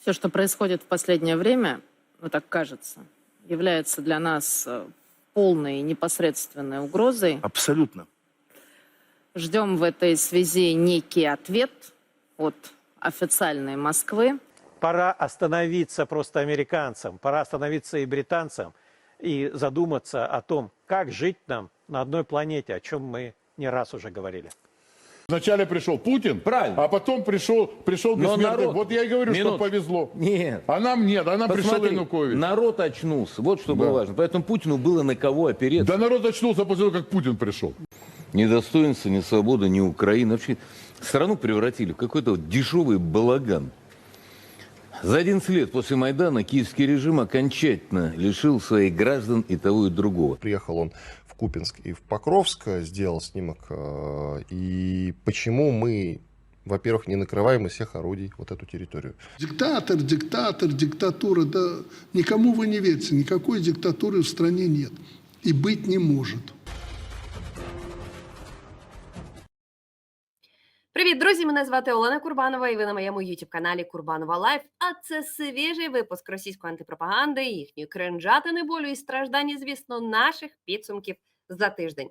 Все, что происходит в последнее время, ну так кажется, является для нас э, полной непосредственной угрозой. Абсолютно. Ждем в этой связи некий ответ от официальной Москвы. Пора остановиться просто американцам, пора остановиться и британцам и задуматься о том, как жить нам на одной планете, о чем мы не раз уже говорили. Вначале пришел Путин, Правильно. а потом пришел, пришел бессмертный. народ- Вот я и говорю, Минуту. что повезло. Нет. А нам нет, а нам пришел Посмотри, Янукович. народ очнулся. Вот что Да. было важно. Поэтому Путину было на кого опереться. Да народ очнулся после того, как Путин пришел. Ни достоинства, ни свободы, ни Украины. Вообще страну превратили в какой-то вот дешевый балаган. За 11 лет после Майдана киевский режим окончательно лишил своих граждан и того, и другого. Приехал он в Купинск и в Покровск, э, сделал снимок. э, И почему мы, во-первых, не накрываем из всех орудий вот эту территорию? Диктатор, диктатор, диктатура. Да никому вы не верьте, никакой диктатуры в стране нет. И быть не может. Привіт, друзі! Мене звати Олена Курбанова, і ви на моєму youtube каналі Курбанова Лайф. А це свіжий випуск російської антипропаганди, їхньої кринжатини болю і страждання, звісно, наших підсумків за тиждень.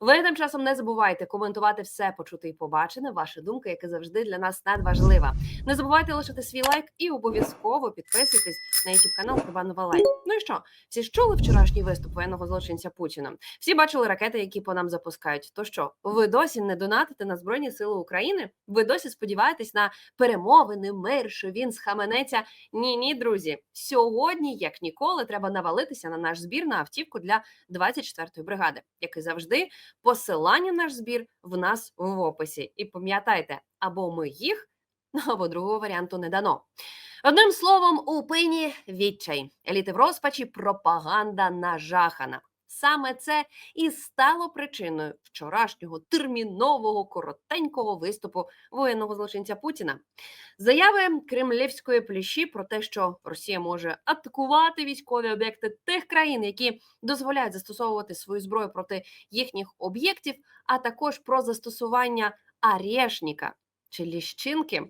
Ви тим часом не забувайте коментувати все почуте і побачене. Ваша думка, яка завжди для нас надважлива. Не забувайте лишити свій лайк і обов'язково підписуйтесь на youtube канал Курбанова Лайф. Ну і що? Всі ж чули вчорашній виступ воєнного злочинця Путіна? Всі бачили ракети, які по нам запускають. То що, ви досі не донатите на Збройні Сили України? Ви досі сподіваєтесь на перемовини, мир, що він схаменеться? Ні, ні, друзі. Сьогодні, як ніколи, треба навалитися на наш збір на автівку для 24-ї бригади, як і завжди, посилання на наш збір в нас в описі. І пам'ятайте, або ми їх, або другого варіанту не дано. Одним словом, у пині відчай, еліти в розпачі, пропаганда нажахана. Саме це і стало причиною вчорашнього термінового коротенького виступу воєнного злочинця Путіна. Заяви кремлівської пліші про те, що Росія може атакувати військові об'єкти тих країн, які дозволяють застосовувати свою зброю проти їхніх об'єктів, а також про застосування арешника чи ліщинки.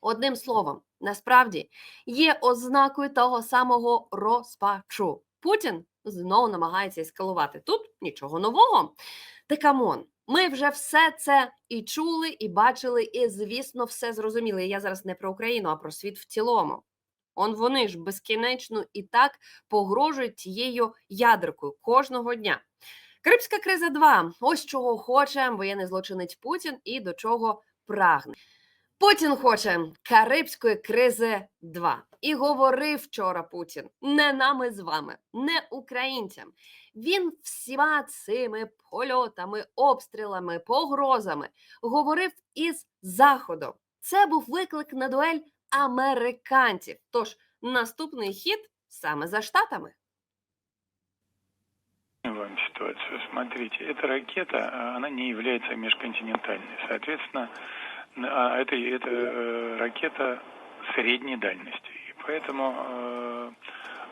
Одним словом, насправді є ознакою того самого розпачу. Путін знову намагається ескалувати. Тут нічого нового. Та камон, ми вже все це і чули, і бачили, і, звісно, все зрозуміли. Я зараз не про Україну, а про світ в цілому. Он вони ж безкінечно і так погрожують тією ядеркою кожного дня. Карибська криза 2. Ось чого хоче воєнний злочинець Путін і до чого прагне. Путін хоче Карибської кризи 2. І говорив вчора Путін не нами з вами, не українцям. Він всіма цими польотами, обстрілами, погрозами говорив із заходу. Це був виклик на дуель американців. Тож наступний хід саме за штатами. вам ситуацию. Смотрите, эта ракета, а, она не является межконтинентальной. Соответственно, а, это, это э, ракета средней дальности. И поэтому э,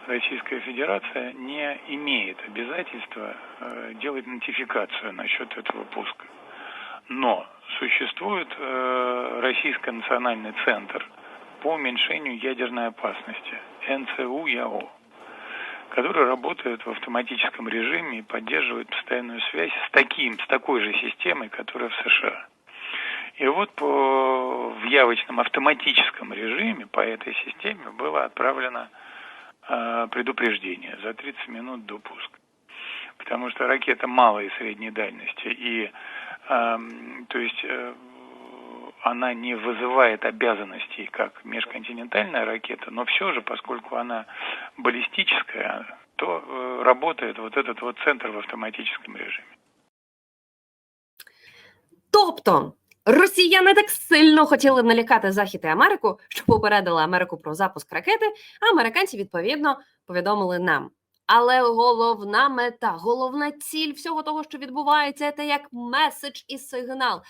Российская Федерация не имеет обязательства э, делать нотификацию насчет этого пуска. Но существует э, Российский национальный центр по уменьшению ядерной опасности, НЦУ-ЯО который работает в автоматическом режиме и поддерживает постоянную связь с таким, с такой же системой, которая в США. И вот по, в явочном автоматическом режиме по этой системе было отправлено э, предупреждение за 30 минут до пуска. Потому что ракета малой и средней дальности, и эм, то есть э, она не вызывает обязанностей, как межконтинентальная ракета, но все же, поскольку она баллистическая, то э, работает вот этот вот центр в автоматическом режиме. Тобто росіяни так сильно хотіли налякати Захід і Америку, що попередили Америку про запуск ракети, а американці відповідно повідомили нам. Але головна мета, головна ціль всього того, що відбувається, це як меседж і сигнал.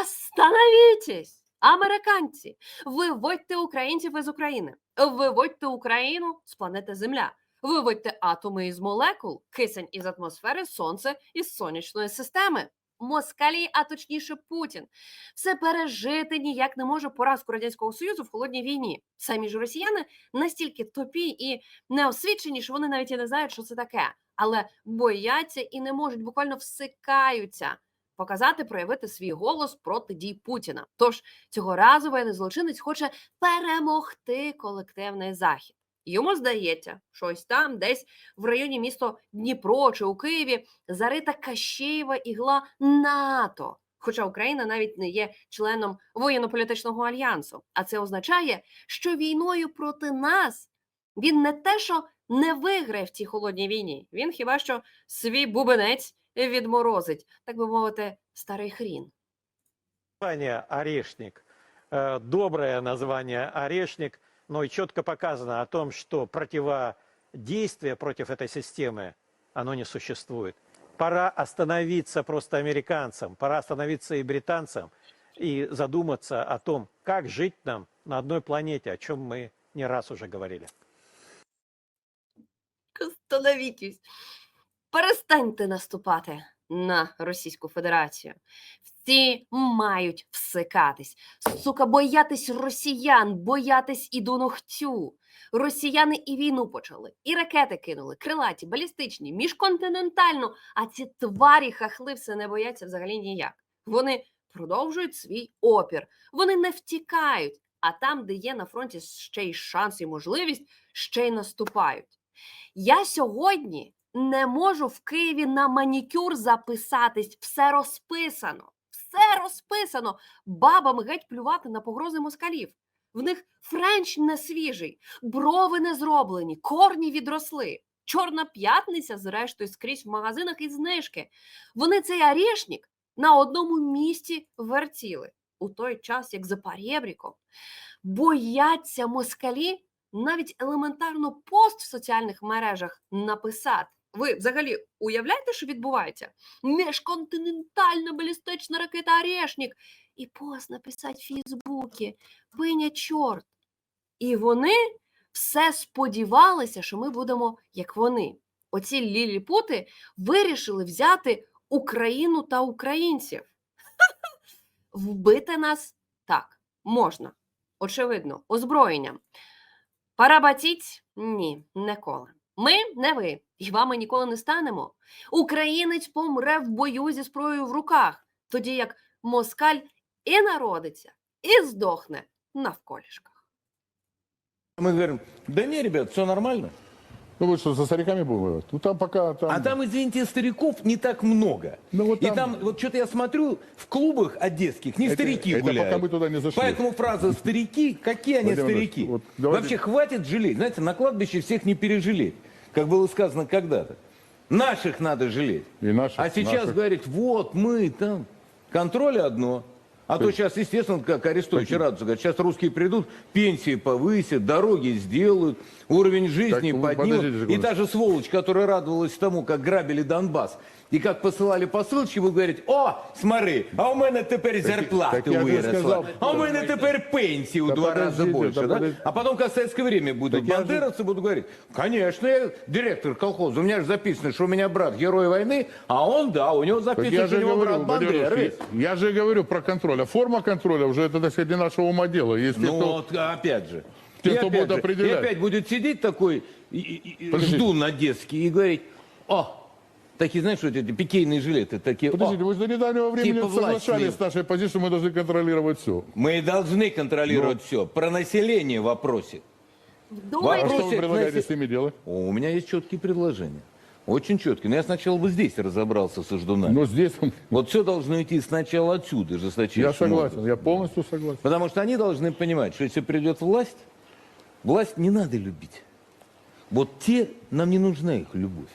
Остановітесь! Американці, виводьте українців із України, виводьте Україну з планети Земля, виводьте атоми із молекул, кисень із атмосфери, сонце із сонячної системи. Москалі, а точніше Путін. Все пережити ніяк не може поразку радянського союзу в холодній війні. Самі ж росіяни настільки тупі і неосвічені, що вони навіть і не знають, що це таке, але бояться і не можуть, буквально всикаються. Показати, проявити свій голос проти дій Путіна. Тож цього разу воєнний злочинець хоче перемогти колективний захід. Йому здається, що ось там, десь в районі місто Дніпро чи у Києві, зарита Кащеєва ігла НАТО. Хоча Україна навіть не є членом воєнно-політичного альянсу. А це означає, що війною проти нас він не те, що не виграє в цій холодній війні. Він хіба що свій бубенець відморозить, так би мовити, старий хрін. «Орешник». Э, Доброе название «Орешник», но и четко показано о том, что противодействия против этой системы, оно не существует. Пора остановиться просто американцам, пора остановиться и британцам и задуматься о том, как жить нам на одной планете, о чем мы не раз уже говорили. Остановіть. Перестаньте наступати на Російську Федерацію. Всі мають всикатись. Сука, боятись росіян, боятись і до ногтю. Росіяни і війну почали, і ракети кинули, крилаті, балістичні, міжконтинентальну. А ці тварі хахли все не бояться взагалі ніяк. Вони продовжують свій опір. Вони не втікають. А там, де є на фронті ще й шанс і можливість, ще й наступають. Я сьогодні не можу в Києві на манікюр записатись. Все розписано. Все розписано. Бабам геть плювати на погрози москалів. В них френч не свіжий, брови не зроблені, корні відросли. Чорна п'ятниця, зрештою, скрізь в магазинах і знижки. Вони цей арішник на одному місці вертіли у той час, як за парєбріком. Бояться москалі навіть елементарно пост в соціальних мережах написати. Ви взагалі уявляєте, що відбувається? Міжконтинентальна балістична ракета Орешник. І пост написати в Фейсбуці. Пиня чорт. І вони все сподівалися, що ми будемо як вони. Оці ліліпути вирішили взяти Україну та українців. Вбити нас так можна. Очевидно, озброєнням. Парабатіть? Ні, ніколи. Ми не ви, і вами ніколи не станемо. Українець помре в бою зі зброєю в руках, тоді як москаль і народиться, і здохне навколішках. Мы говорим, да не, ребят, все нормально. Ну вы что, со стариками будем воевать? Ну там пока... Там... А там, извините, стариков не так много. Ну, вот И там- там, вот что-то я смотрю, в клубах одесских не Это- старики это гуляют. пока мы туда не зашли. Поэтому фраза «старики», какие они Владимир старики? Владимирович, вот давайте- Вообще хватит жалеть. Знаете, на кладбище всех не пережалеть, Как было сказано когда-то. Наших надо жалеть. И наших, а сейчас наших. говорить, вот мы там. Контроль одно. А то сейчас, естественно, как Арестович радуется, говорит, сейчас русские придут, пенсии повысят, дороги сделают, уровень жизни Так, поднимут. И та же сволочь, которая радовалась тому, как грабили Донбасс, и как посылали посылочки, будет говорить, о, смотри, а у мене тепер зарплати так я же виросла, а у мене тепер пенсии в Да два раза подождите, больше. да. А потом, как в советское время будут Так я же- бандеровцы, будут говорить, конечно, я директор колхоза, у меня же записано, что у меня брат герой войны, а он, да, у него Так записано, я что у же говорю, брат Владимир я же говорю про контроль. А форма контроля уже это, так сказать, не нашего ума дело. Если Ну кто- вот, опять же. Те, И кто опять будут же, определять. И опять будет сидеть такой и- и- и Подождите. ждун одесский и говорить, о, такие, знаешь, вот эти пикейные жилеты, такие, Подождите, о, вы же до недавнего времени Типа соглашались с нашей позицией, что мы должны контролировать все. мы должны контролировать Ну. все. Про население вопросе. А Думаєте, Вопрос- что вы предлагаете с ними делать? О, у меня есть четкие предложения. Очень четкие. Но я сначала бы здесь разобрался со ждунами. Но здесь Вот все должно идти сначала отсюда, жесточайшим я согласен, образом. я полностью согласен. Потому что они должны понимать, что если придет власть, власть не надо любить. Вот те, нам не нужна их любовь.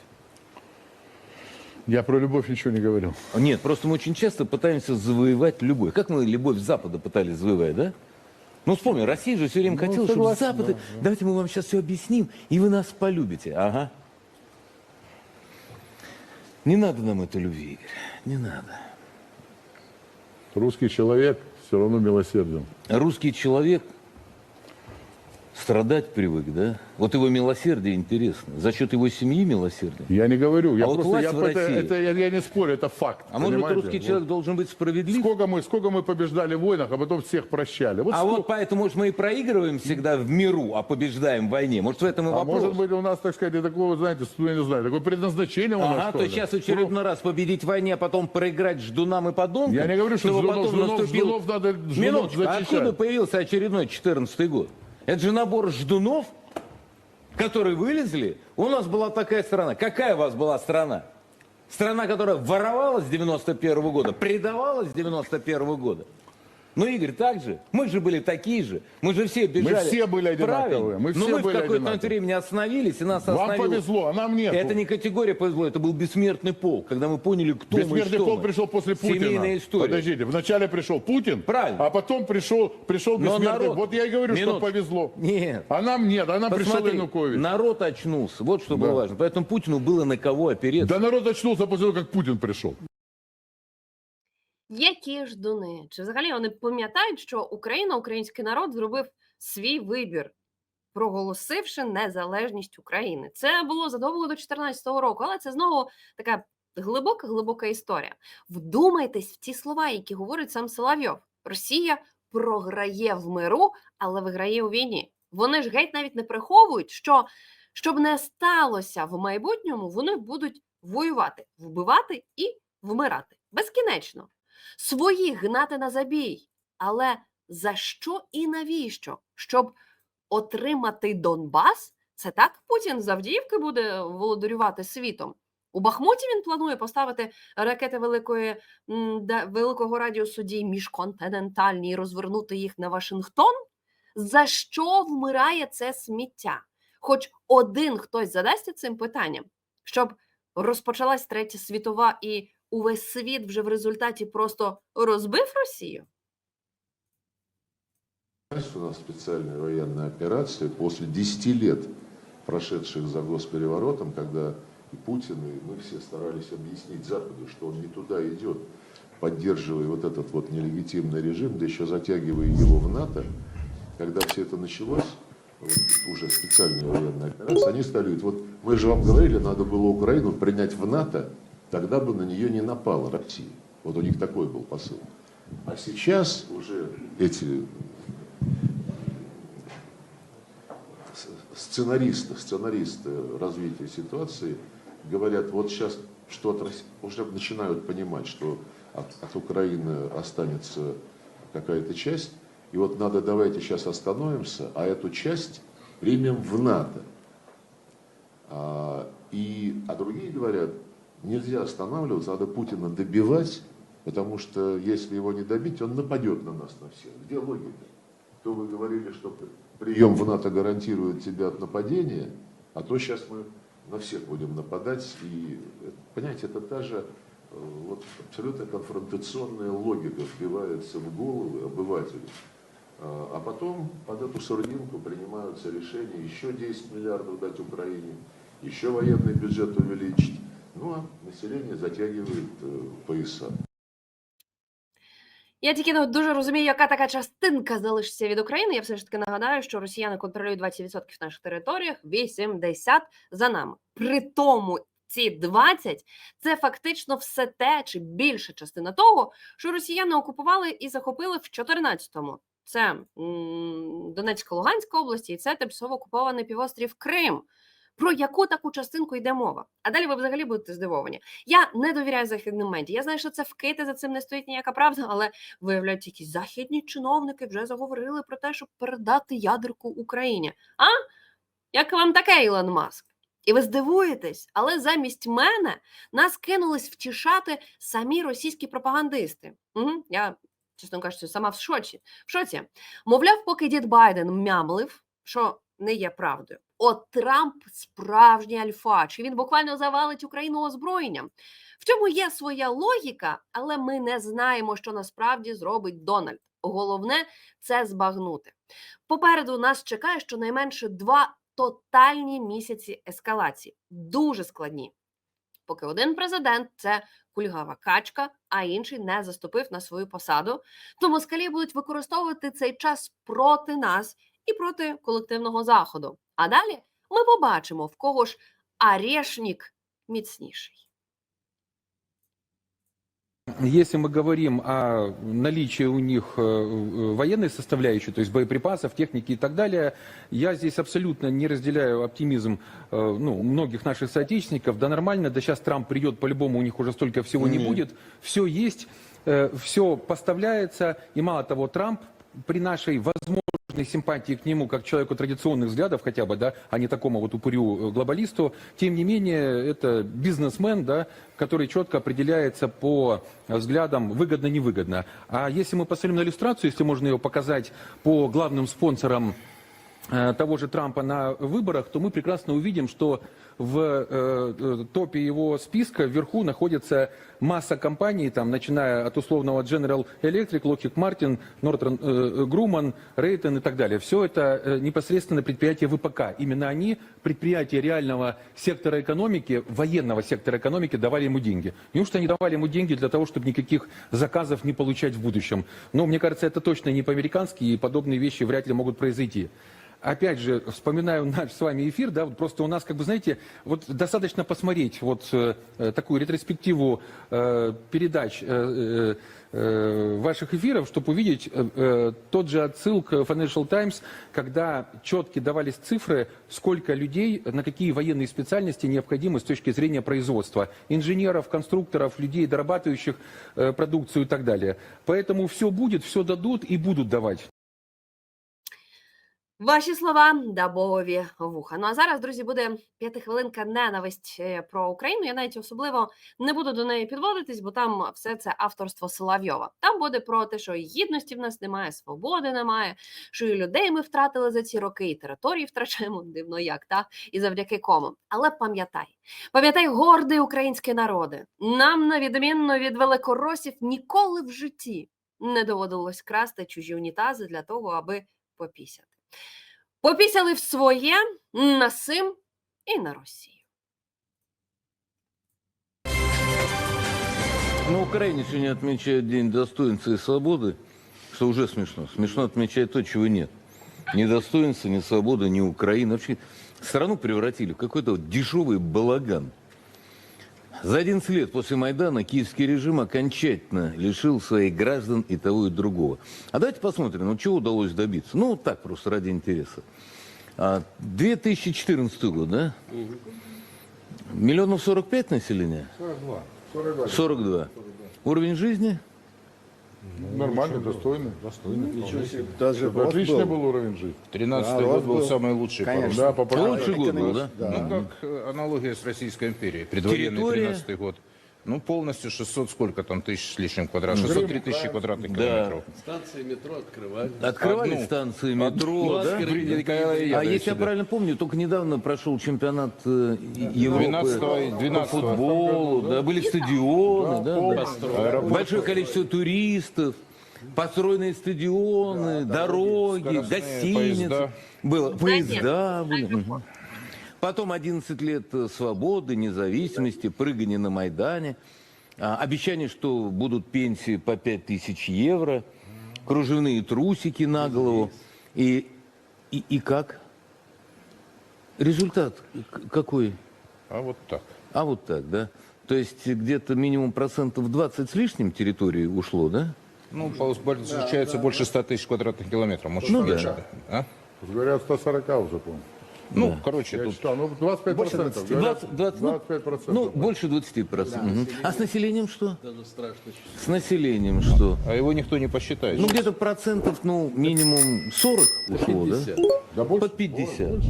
Я про любовь ничего не говорил. Нет, просто мы очень часто пытаемся завоевать любовь. Как мы любовь Запада пытались завоевать, да? Ну, вспомни, Россия же все время Ну, хотела, согласен, чтобы Запад... Давайте мы вам сейчас все объясним, и вы нас полюбите. Ага. Не надо нам этой любви, Игорь. Не надо. Русский человек все равно милосерден. Русский человек страдать привык, да? Вот его милосердие интересно. За счет его семьи милосердие. Я не говорю, я А вот просто, власть я, в это, России- это я, я не спорю, это факт. А может быть, понимаете? русский Вот. человек должен быть справедлив? Сколько мы, сколько мы побеждали в войнах, а потом всех прощали. Вот А сколько- вот поэтому, может, мы и проигрываем всегда в миру, а побеждаем в войне. Может, в этом и а вопрос. может быть у нас, так сказать, такого, знаете, ну, я не знаю, такое предназначение у нас, Ага, то ли? сейчас очередной раз победить в войне, а потом проиграть ждунам и подонкам? Я не говорю, что ждунов- потом ждунов- наступил... ждунов надо- ждунов Минуточку, а зачищать. откуда появился очередной 14 год? Это же набор ждунов, которые вылезли. У нас была такая страна. Какая у вас была страна? Страна, которая воровала с 91 года, предавала с 91 года. Ну, Игорь, так же. Мы же были такие же. Мы же все бежали. все были одинаковые. Правильно. Мы Но все мы были в какой-то момент одинаковые. времени остановились, и нас Вам остановило. повезло, а нам нет. Это не категория повезло, это был бессмертный полк, когда мы поняли, кто мы и Бессмертный полк мы. пришел после Путина. Семейная история. Подождите, вначале пришел Путин, Правильно. а потом пришел, пришел Но бессмертный. народ- Вот я и говорю, Минуту. что повезло. Нет. А нам нет, а нам пришел Посмотри, Янукович. народ очнулся, вот что Да. было важно. Поэтому Путину было на кого опереться. Да народ очнулся после того, как Путин пришел. Які ж дуни? Чи взагалі вони пам'ятають, що Україна, український народ зробив свій вибір, проголосивши незалежність України? Це було задовго до 2014 року, але це знову така глибока, глибока історія. Вдумайтесь в ті слова, які говорить сам Соловйов. Росія програє в миру, але виграє у війні. Вони ж геть навіть не приховують, що щоб не сталося в майбутньому, вони будуть воювати, вбивати і вмирати безкінечно своїх гнати на забій. Але за що і навіщо? Щоб отримати Донбас? Це так Путін з буде володарювати світом. У Бахмуті він планує поставити ракети великої, великого радіусу дій міжконтинентальні і розвернути їх на Вашингтон. За що вмирає це сміття? Хоч один хтось задасться цим питанням, щоб розпочалась третя світова і увесь світ вже в результаті просто розбив Росію? У нас специальная военная операция после 10 лет, прошедших за госпереворотом, когда и Путин, и мы все старались объяснить Западу, что он не туда идет, поддерживая вот этот вот нелегитимный режим, да еще затягивая его в НАТО. Когда все это началось, вот уже специальная военная операция, они стали говорить, вот мы же вам говорили, надо было Украину принять в НАТО, тогда бы на нее не напала Россия. Вот у них такой был посыл. А сейчас уже эти сценаристы, сценаристы развития ситуации говорят, вот сейчас что от России, уже начинают понимать, что от, от Украины останется какая-то часть, и вот надо давайте сейчас остановимся, а эту часть примем в НАТО. А, и, а другие говорят, нельзя останавливаться, надо Путина добивать, потому что если его не добить, он нападет на нас на всех. Где логика? То вы говорили, что прием в НАТО гарантирует тебя от нападения, а то сейчас мы на всех будем нападать. И, э, понимаете, это та же э, вот, абсолютно конфронтационная логика вбивается в головы обывателю. А а потом под эту сурдинку принимаются решения еще 10 миллиардов дать Украине, еще военный бюджет увеличить. Ну а население затягивает э, пояса. Я тільки не дуже розумію, яка така частинка залишиться від України. Я все ж таки нагадаю, що росіяни контролюють 20% наших територіях, 80% за нами. При тому ці 20 – це фактично все те, чи більша частина того, що росіяни окупували і захопили в 14-му. Це м, Донецька, Луганська області, і це тимчасово окупований півострів Крим. Про яку таку частинку йде мова? А далі ви взагалі будете здивовані. Я не довіряю західним медіа. Я знаю, що це вкити за цим не стоїть ніяка правда, але виявляють, якісь західні чиновники вже заговорили про те, щоб передати ядерку Україні. А як вам таке, Ілон Маск? І ви здивуєтесь, але замість мене нас кинулись втішати самі російські пропагандисти. Угу, я, чесно кажучи, сама в шоці. В шоці. Мовляв, поки дід Байден мямлив, що не є правдою. От Трамп справжній альфач, і він буквально завалить Україну озброєнням. В цьому є своя логіка, але ми не знаємо, що насправді зробить Дональд. Головне це збагнути. Попереду нас чекає щонайменше два тотальні місяці ескалації, дуже складні. Поки один президент це кульгава качка, а інший не заступив на свою посаду, то москалі будуть використовувати цей час проти нас і проти колективного заходу. А далі ми побачимо, в кого ж арешнік міцніший. Если мы говорим о наличии у них э, э, военной составляющей, то есть боеприпасов, техники и так далее, я здесь абсолютно не разделяю оптимизм э, ну, многих наших соотечественников. Да нормально, да сейчас Трамп придет, по-любому у них уже столько всего не будет. Все есть, все поставляется. И мало того, Трамп при нашей возможной симпатии к нему, как человеку традиционных взглядов хотя бы, да, а не такому вот упырю э, глобалисту, тем не менее, это бизнесмен, да, который четко определяется по взглядам выгодно-невыгодно. А если мы посмотрим на иллюстрацию, если можно ее показать по главным спонсорам того же Трампа на выборах, то мы прекрасно увидим, что в э, э, топе его списка вверху находится масса компаний, там, начиная от условного General Electric, Lockheed Martin, Northrop э, Grumman, Raytheon и так далее. Все это э, непосредственно предприятия ВПК. Именно они, предприятия реального сектора экономики, военного сектора экономики, давали ему деньги. Неужто они давали ему деньги для того, чтобы никаких заказов не получать в будущем? Но мне кажется, это точно не по-американски, и подобные вещи вряд ли могут произойти опять же, вспоминаю наш с вами эфир, да, вот просто у нас, как бы, знаете, вот достаточно посмотреть вот э, э, такую ретроспективу э, передач э, э, ваших эфиров, чтобы увидеть э, э, тот же отсыл к Financial Times, когда четко давались цифры, сколько людей, на какие военные специальности необходимы с точки зрения производства. Инженеров, конструкторов, людей, дорабатывающих э, продукцию и так далее. Поэтому все будет, все дадут и будут давать. Ваші слова да Богові вуха. Ну а зараз, друзі, буде п'ятихвилинка ненависть е, про Україну. Я навіть особливо не буду до неї підводитись, бо там все це авторство Соловйова. Там буде про те, що гідності в нас немає, свободи немає, що і людей ми втратили за ці роки, і території втрачаємо дивно як, та і завдяки кому. Але пам'ятай, пам'ятай, гордий український народи. Нам, на відмінно від великоросів, ніколи в житті не доводилось красти чужі унітази для того, аби попісяти. Попісяли в своє на сим і на Росію. На Украине сегодня отмечают День достоинства и свободы, что уже смешно. Смешно отмечать то, чего нет. Ни достоинства, ни свободы, ни Украины. Вообще страну превратили в какой-то вот дешевый балаган. За 11 лет после Майдана киевский режим окончательно лишил своих граждан и того, и другого. А давайте посмотрим, ну чего удалось добиться. Ну, вот так просто, ради интереса. А, 2014 год, да? Миллионов 45 населения? 42. 42. Уровень жизни? Нормально, достойно. Даже рост Отличный был. был уровень жизни. 13 год был самый лучший. росту. Да, по Лучший год был, да? Ну, как э, аналогия с Российской империей. Предвоенный Территория? 13 год. Ну, полностью 600 сколько там тысяч с лишним квадратов? 603 тысячи квадратных Да. километров. Открывали Одну. станции метро, да? А если я да. правильно помню, только недавно прошел чемпионат э, Европы 12 по 12 футболу, да, были стадионы, да, Аэропорт. большое количество туристов, построенные стадионы, дороги, скоростные гостиницы. поезда. Было, поезда были. Потом 11 лет э, свободы, независимости, прыгания на Майдане, а, обещание, что будут пенсии по 5000 евро, кружевные трусики на голову. И, и, и как? Результат какой? А вот так. А вот так, да? То есть где-то минимум процентов 20 с лишним территории ушло, да? Ну, пол- получается больше 100 тысяч квадратных километров. Может, Ну меньше, да. да. А? Говорят, 140 уже, по-моему. Ну, короче, Я тут читал, ну 25 процентов. 20, 20, ну, 25 процентов. ну, больше 20 процентов. А с населением что? С населением что? А его никто не посчитает. Ну, где-то процентов, ну, минимум 40 ушло, да? Да больше? Под 50.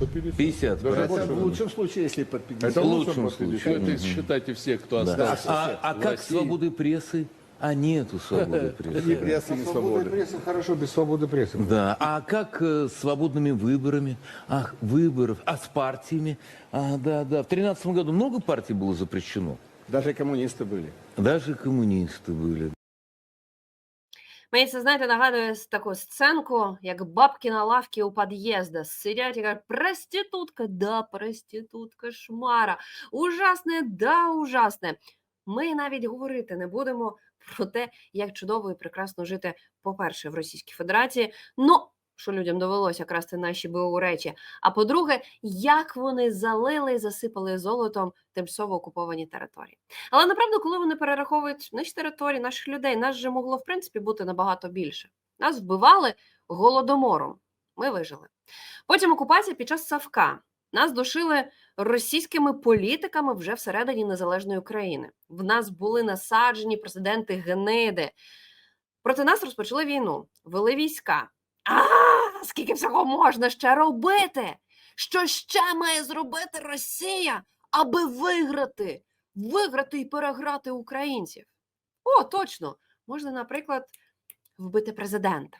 По 50. 50 Даже больше. в лучшем случае, если под 50. Это В лучше лучшем под 50. случае. Считайте всех, кто Да. остался. А, а в как свободы прессы? А нету свободы прессы. прессы, ни свободы. прессы хорошо, без свободы прессы. Да, а как э, с свободными выборами? Ах, выборов, а с партиями? А, да, да. В тринадцатом году много партий было запрещено. Даже коммунисты были. Даже коммунисты были. Мені це, знаєте, нагадує с- таку сценку, як бабки на лавці у під'їзда сидять і кажуть, проститутка, да, проститутка, шмара, ужасне, да, ужасне. Ми навіть говорити не будемо про те, як чудово і прекрасно жити, по-перше, в Російській Федерації. Ну, що людям довелося красти наші БУ речі. А по-друге, як вони залили і засипали золотом тимчасово окуповані території. Але направду, коли вони перераховують наші території, наших людей, нас же могло в принципі бути набагато більше. Нас вбивали голодомором. Ми вижили. Потім окупація під час Савка. Нас душили російськими політиками вже всередині незалежної України. В нас були насаджені президенти гниди. Проти нас розпочали війну, вели війська. А скільки всього можна ще робити? Що ще має зробити Росія, аби виграти? Виграти і переграти українців? О, точно! Можна, наприклад, вбити президента.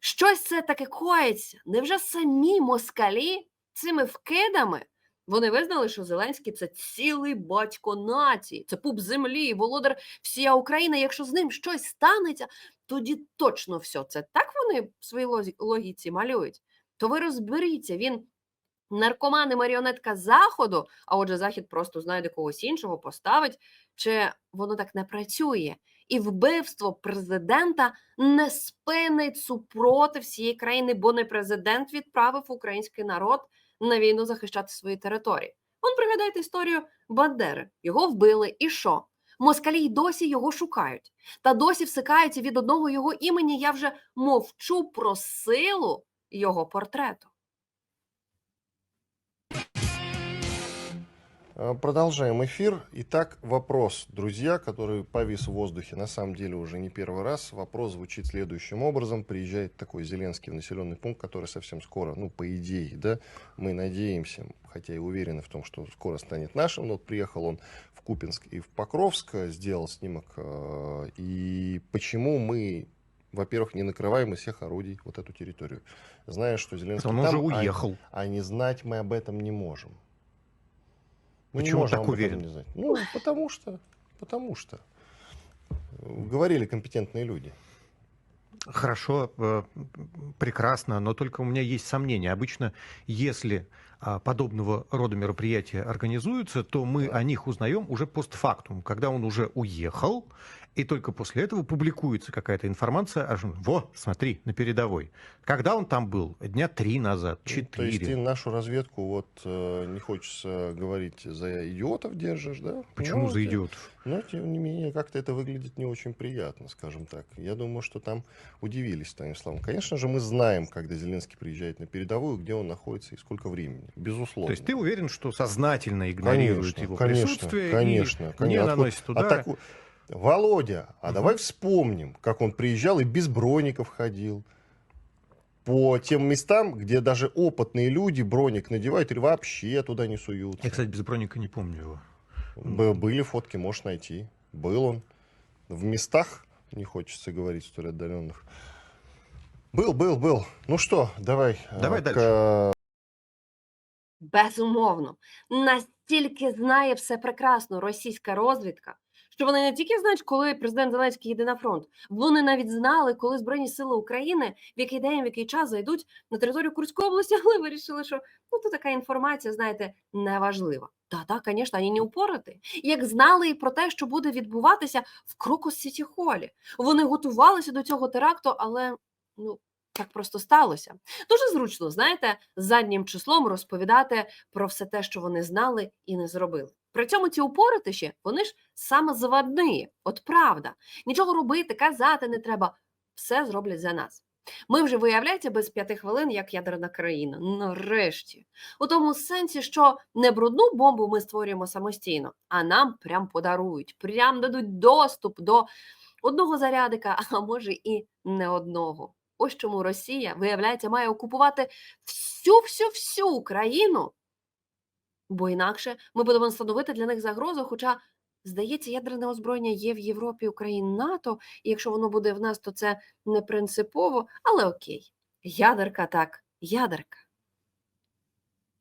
Щось це таке коїться. Невже самі москалі цими вкидами вони визнали, що Зеленський це цілий батько нації, це пуп землі, володар всія України. Якщо з ним щось станеться, тоді точно все це так вони в своїй логіці малюють. То ви розберіться, він наркоман і маріонетка заходу, а отже, захід просто знайде когось іншого, поставить, чи воно так не працює. І вбивство президента не спинить супротив всієї країни, бо не президент відправив український народ на війну захищати свої території. Он пригадайте історію Бандери. Його вбили, і що? Москалі й досі його шукають. Та досі всикаються від одного його імені. Я вже мовчу про силу його портрету. Продолжаем эфир. Итак, вопрос, друзья, который повис в воздухе, на самом деле уже не первый раз. Вопрос звучит следующим образом. Приезжает такой Зеленский в населенный пункт, который совсем скоро, ну, по идее, да, мы надеемся, хотя и уверены в том, что скоро станет нашим. Но вот приехал он в Купинск и в Покровск, э, сделал снимок. э, И почему мы во-первых, не накрываем из всех орудий вот эту территорию. Зная, что Зеленский Он там, уже а- уехал. а не знать мы об этом не можем. Мы не Почему так уверен? не знать. Ну, потому что, потому что. Говорили компетентные люди. Хорошо, э, прекрасно, но только у меня есть сомнения. Обычно, если а, подобного рода мероприятия организуются, то мы о них узнаем уже постфактум, когда он уже уехал, и только после этого публикуется какая-то информация. Аж, Во, смотри, на передовой. Когда он там был? Дня три назад, Ну, То есть ты четыре. нашу разведку, вот э, не хочется говорить, за идиотов держишь, да? Почему Ну, за идиотов? Но, тем не менее, как-то это выглядит не очень приятно, скажем так. Я думаю, что там удивились Станиславом. Конечно же, мы знаем, когда Зеленский приезжает на передовую, где он находится и сколько времени. Безусловно. То есть ты уверен, что сознательно игнорируют Конечно, его конечно, присутствие конечно, и не конечно. Откуда- наносят удара? атаку- Володя, а давай вспомним, как он приезжал и без броников ходил. По тем местам, где даже опытные люди броник надевают или вообще туда не суются. Я, кстати, без броника не помню его. Б- Были фотки, можешь найти. Был он. В местах, не хочется говорить, столь отдаленных. Был, был, был. Ну что, давай. Давай э, дальше. к- Безумовно, настільки знає все прекрасно російська розвідка, що вони не тільки знають, коли президент Зеленський йде на фронт, вони навіть знали, коли Збройні Сили України в який день, в який час зайдуть на територію Курської області, але вирішили, що ну то така інформація, знаєте, неважлива. Та так, звісно, вони не упорати. Як знали і про те, що буде відбуватися в Крокус Сіті Холі. Вони готувалися до цього теракту, але ну так просто сталося. Дуже зручно, знаєте, заднім числом розповідати про все те, що вони знали і не зробили. При цьому ці упоротиші, вони ж самозавадні, от правда. Нічого робити, казати не треба. Все зроблять за нас. Ми вже, виявляється, без п'яти хвилин, як ядерна країна. Нарешті. У тому сенсі, що не брудну бомбу ми створюємо самостійно, а нам прям подарують, прям дадуть доступ до одного зарядика, а може і не одного. Ось чому Росія, виявляється, має окупувати всю всю всю Україну, бо інакше ми будемо становити для них загрозу. Хоча, здається, ядерне озброєння є в Європі, Україні, НАТО, і якщо воно буде в нас, то це не принципово, але окей. Ядерка так, ядерка.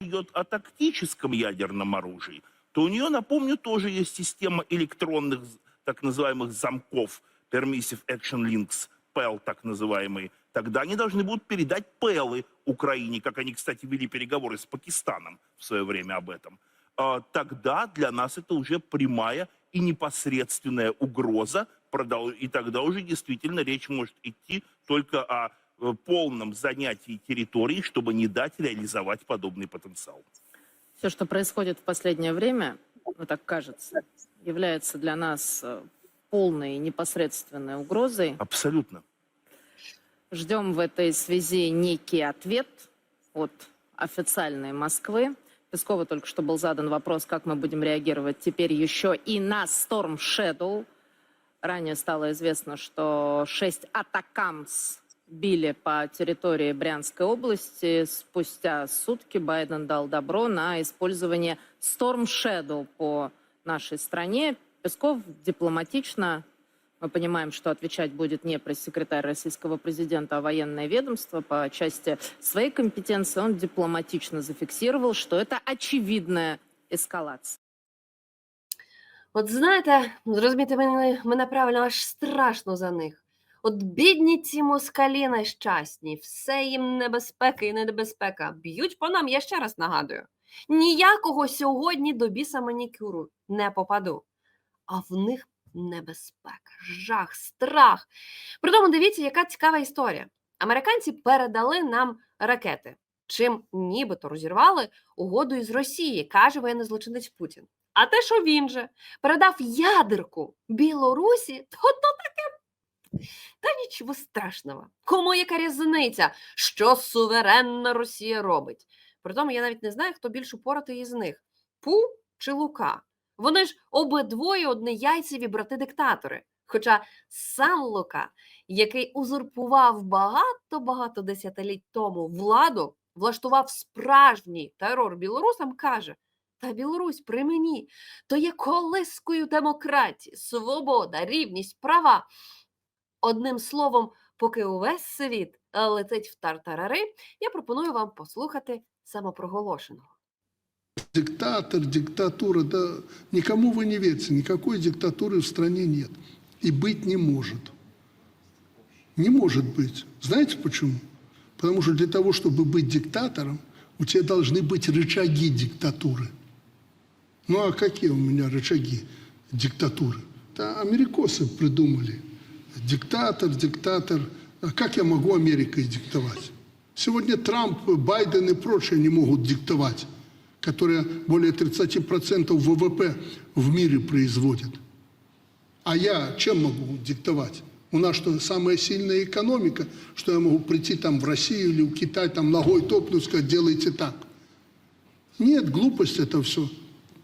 идет о тактическом ядерном оружии, то у нее, напомню, тоже есть система электронных з- так называемых замков, Permissive Action Links, PEL так называемые. Тогда они должны будут передать ПЭЛы Украине, как они, кстати, вели переговоры с Пакистаном в свое время об этом. А, Тогда для нас это уже прямая и непосредственная угроза, и тогда уже действительно речь может идти только о э, полном занятии территории, чтобы не дать реализовать подобный потенциал. Все, что происходит в последнее время, ну так кажется, является для нас э, полной и непосредственной угрозой. Абсолютно. Ждем в этой связи некий ответ от официальной Москвы. Пескову только что был задан вопрос, как мы будем реагировать теперь еще и на Storm Shadow. Ранее стало известно, что шесть атакамс били по территории Брянской области. Спустя сутки Байден дал добро на использование Storm Shadow по нашей стране. Песков дипломатично мы понимаем, что отвечать будет не пресс-секретарь российского президента, а военное ведомство по части своей компетенции. Он дипломатично зафиксировал, что это очевидная эскалация. От знаєте, зрозуміти мене, мене правильно аж страшно за них. От бідні ці москалі нещасні, все їм небезпека і небезпека. Б'ють по нам, я ще раз нагадую. Ніякого сьогодні до біса манікюру не попаду. А в них небезпека, жах, страх. Притому дивіться, яка цікава історія. Американці передали нам ракети, чим нібито розірвали угоду із Росії, каже воєнний злочинець Путін. А те, що він же передав ядерку Білорусі, то то таке. Та нічого страшного. Кому яка різниця, що суверенна Росія робить? Притому я навіть не знаю, хто більш упоратий із них Пу чи Лука. Вони ж обидвоє однеяйцеві брати-диктатори. Хоча сам Лука, який узурпував багато-багато десятиліть тому владу, влаштував справжній терор білорусам, каже: Та Білорусь при мені, то є колискою демократії, свобода, рівність, права. Одним словом, поки увесь світ летить в тартарари, я пропоную вам послухати самопроголошеного. Диктатор, диктатура, да никому вы не верьте, никакой диктатуры в стране нет. И быть не может. Не может быть. Знаете почему? Потому что для того, чтобы быть диктатором, у тебя должны быть рычаги диктатуры. Ну а какие у меня рычаги диктатуры? Да америкосы придумали. Диктатор, диктатор. А как я могу Америкой диктовать? Сегодня Трамп, Байден и прочие не могут диктовать, которые более 30% ВВП в мире производят. А я чем могу диктовать? У нас что, самая сильная экономика, что я могу прийти там в Россию или в Китай, там ногой топнуть, сказать, делайте так. Нет, глупость это все.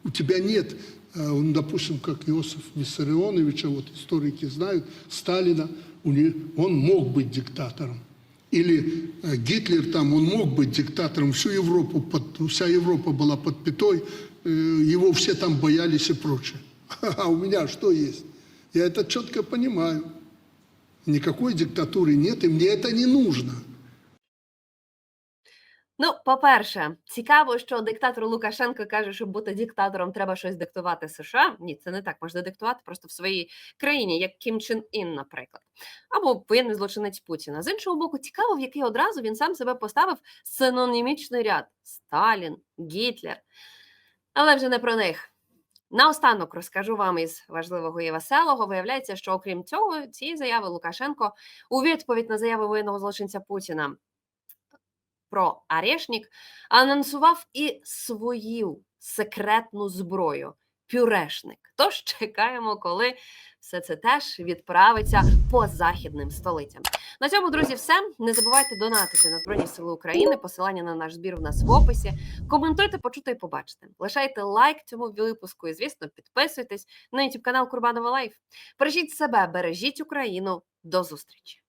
У тебя нет, э, допустим, как Иосиф Виссарионовича, вот историки знают, Сталина, он мог быть диктатором. Или э, Гитлер там, он мог быть диктатором, всю Европу, под- вся Европа была под пятой, э, его все там боялись и прочее. А у меня что есть? Я это четко понимаю. Никакой диктатуры нет, и мне это не нужно. Ну, по-перше, цікаво, що диктатор Лукашенко каже, щоб бути диктатором, треба щось диктувати США. Ні, це не так можна диктувати просто в своїй країні, як Кім Чен Ін, наприклад, або воєнний злочинець Путіна. З іншого боку, цікаво, в який одразу він сам себе поставив синонімічний ряд: Сталін, Гітлер. Але вже не про них. Наостанок розкажу вам із важливого і веселого. Виявляється, що окрім цього, цієї заяви Лукашенко у відповідь на заяву воєнного злочинця Путіна про Арешнік анонсував і свою секретну зброю пюрешник. Тож чекаємо, коли все це теж відправиться по західним столицям. На цьому, друзі, все. Не забувайте донатити на Збройні Сили України. Посилання на наш збір в нас в описі. Коментуйте, почуйте і побачите. Лишайте лайк цьому випуску і, звісно, підписуйтесь на YouTube канал Курбанова Лайф. Бережіть себе, бережіть Україну. До зустрічі!